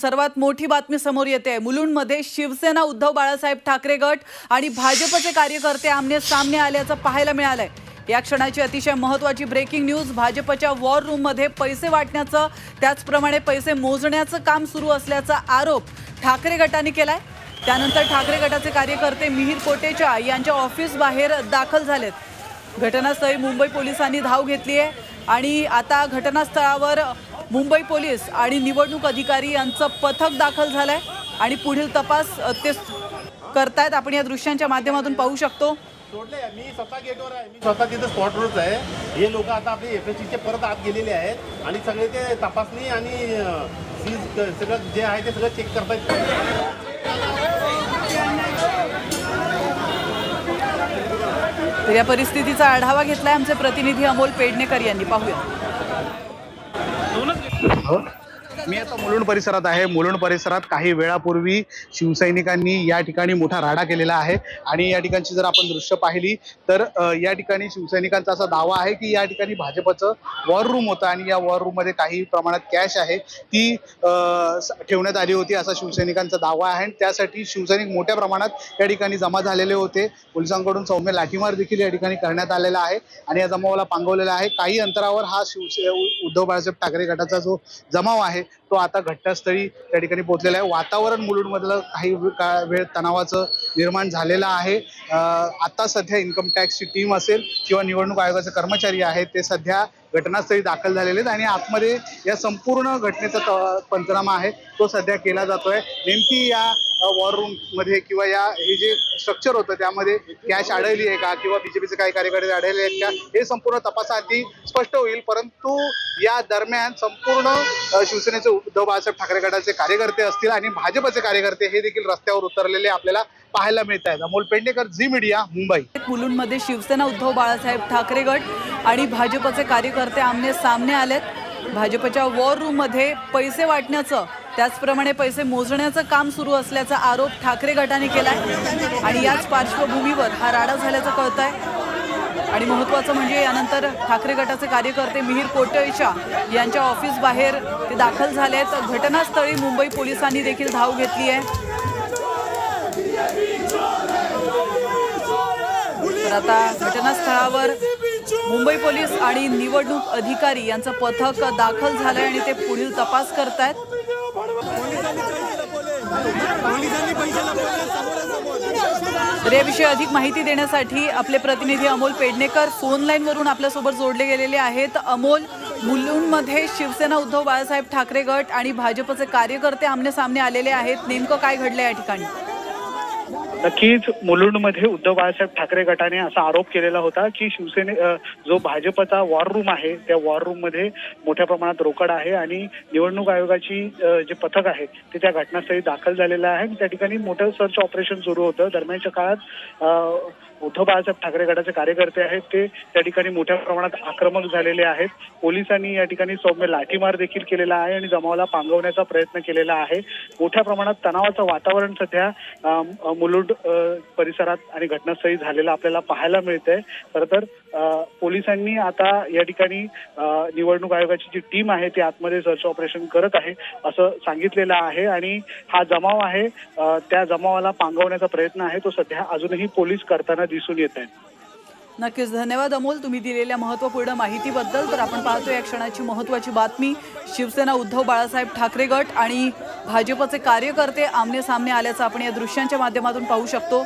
सर्वात मोठी बातमी समोर येते. मुलुंडमध्ये शिवसेना उद्धव बाळासाहेब ठाकरे गट आणि भाजपचे कार्यकर्ते आमने सामने आल्याचं पाहायला मिळालंय. या क्षणाची अतिशय महत्वाची ब्रेकिंग न्यूज भाजपच्या वॉर रूममध्ये पैसे वाटण्याचं त्याचप्रमाणे पैसे मोजण्याचं काम सुरू असल्याचा आरोप ठाकरे गटाने केलाय. त्यानंतर ठाकरे गटाचे कार्यकर्ते मिहीर कोटेचा यांच्या ऑफिस बाहेर दाखल झालेत. घटनास्थळी मुंबई पोलिसांनी धाव घेतली आहे आणि आता घटनास्थळावर मुंबई पोलीस आणि निवडणूक अधिकारी यांचं पथक दाखल झालंय आणि पुढील तपास ते करतायत. आपण या दृश्यांच्या माध्यमातून पाहू शकतो. सोडले मी स्वतः गेटवर आहे. मी स्वतः तिथे स्पॉटवरच आहे. हे लोक आता आपले एफ चे परत आत गेलेले आहेत आणि सगळे ते तपासणी आणि सगळं जे आहे ते सगळं चेक करतायत. तर या परिस्थितीचा आढावा घेतलाय आमचे प्रतिनिधी अमोल पेडणेकर यांनी. पाहूया. 好 मी आता मुलुंड परिसरात आहे. मुलुंड परिसरात काही वेळापूर्वी शिवसैनिकांनी या ठिकाणी मोठा राडा केलेला आहे. आणि या ठिकाणची जर आपण दृश्य पाहिली तर या ठिकाणी शिवसैनिकांचा असा दावा आहे की या ठिकाणी भाजपचं वॉर रूम होतं आणि या वॉर रूममध्ये काही प्रमाणात कॅश आहे. ती ठेवण्यात आली होती असा शिवसैनिकांचा दावा आहे. आणि त्यासाठी शिवसैनिक मोठ्या प्रमाणात या ठिकाणी जमा झालेले होते. पोलिसांकडून सौम्य लाठीमार देखील या ठिकाणी करण्यात आलेला आहे आणि या जमावाला पांगवलेला आहे. काही अंतरावर हा शिवसे उ- उद्धव बाळासाहेब ठाकरे गटाचा जो जमाव आहे तो आता घटनास्थळी त्या ठिकाणी पोहोचलेला आहे. वातावरण मुलुंडमधलं काही का- वेळ तणावाचं निर्माण झालेलं आहे. आता सध्या इन्कम टॅक्सची टीम असेल किंवा निवडणूक आयोगाचे कर्मचारी आहेत ते सध्या घटनास्थळी दाखल झालेले आहेत आणि आतमध्ये या संपूर्ण घटनेचा त- पंचनामा आहे तो सध्या केला जातोय. नेमकी या वॉर रूममध्ये किंवा या हे जे स्ट्रक्चर होतं त्यामध्ये कॅश आढळली आहे का? किंवा बीजेपीचे काही कार्यकर्ते आढळले आहेत का? हे संपूर्ण तपासाआधी स्पष्ट होईल परंतु या दरम्यान संपूर्ण शिवसेनेचे उद्धव बाळासाहेब ठाकरे गटाचे कार्यकर्ते असतील आणि भाजपचे कार्यकर्ते हे देखील रस्त्यावर उतरलेले आपल्याला पाहायला मिळत आहेत. Amol Pendekar Zee media Mumbai. मुलुंडमध्ये Shiv Sena Uddhav Balasaheb Thackeray गट आणि भाजपचे कार्यकर्ते आमने सामने आलेत. भाजपच्या वॉर रूममध्ये पैसे वाटण्याचं त्याचप्रमाणे पैसे मोजण्याचं काम सुरू असल्याचा आरोप ठाकरे गटाने केला आहे आणि याच पार्श्वभूमीवर हा राडा झाल्याचं कळत आहे आणि महत्त्वाचं म्हणजे यानंतर ठाकरे गटाचे कार्यकर्ते मिहीर कोटळीच्या यांच्या ऑफिस बाहेर ते दाखल झाले आहेत घटनास्थळी मुंबई पोलिसांनी देखील धाव घेतली आहे. तर आता घटनास्थळावर मुंबई पोलीस आणि निवडणूक अधिकारी यांचं पथक दाखल झालंय आणि ते पुढील तपास करतायत. आहेत याविषयी अधिक माहिती देण्यासाठी आपले प्रतिनिधी अमोल पेडणेकर फोन लाईनवरून आपल्यासोबत जोडले गेलेले आहेत. अमोल मुलुंडमध्ये शिवसेना उद्धव बाळासाहेब ठाकरे गट आणि भाजपचे कार्यकर्ते आमने सामने आलेले आहेत. नेमकं काय घडलं या ठिकाणी? नक्कीच मुलुंडमध्ये उद्धव बाळासाहेब ठाकरे गटाने असा आरोप केलेला होता की शिवसेने जो भाजपचा वॉर रूम आहे त्या वॉर रूममध्ये मोठ्या प्रमाणात रोकड आहे आणि निवडणूक आयोगाची जे पथक आहे ते त्या घटनास्थळी दाखल झालेलं आहे. त्या ठिकाणी मोठं सर्च ऑपरेशन सुरू होतं. दरम्यानच्या काळात उद्धव बाळासाहेब ठाकरे गटाचे कार्यकर्ते आहेत ते त्या ठिकाणी मोठ्या प्रमाणात आक्रमक झालेले आहेत. पोलिसांनी या ठिकाणी सौम्य लाठीमार देखील केलेला आहे आणि जमावाला पांगवण्याचा प्रयत्न केलेला आहे. मोठ्या प्रमाणात तणावाचं वातावरण सध्या मुलुंड परिसरात आणि घटनास्थळी झालेलं आपल्याला पाहायला मिळतंय. खरं तर पोलिसांनी आता या ठिकाणी निवडणूक आयोगाची जी टीम आहे ती आतमध्ये सर्च ऑपरेशन करत आहे असं सांगितलेलं आहे. आणि हा जमाव आहे त्या जमावाला पांगवण्याचा प्रयत्न आहे तो सध्या अजूनही पोलीस करताना दिसून येत आहेत नक्कीच धन्यवाद अमोल. तुम्ही दिलेल्या महत्त्वपूर्ण माहितीबद्दल. तर आपण पाहतो या क्षणाची महत्त्वाची बातमी. शिवसेना उद्धव बाळासाहेब ठाकरे गट आणि भाजपचे कार्यकर्ते आमने सामने आल्याचं आपण या दृश्यांच्या माध्यमातून पाहू शकतो.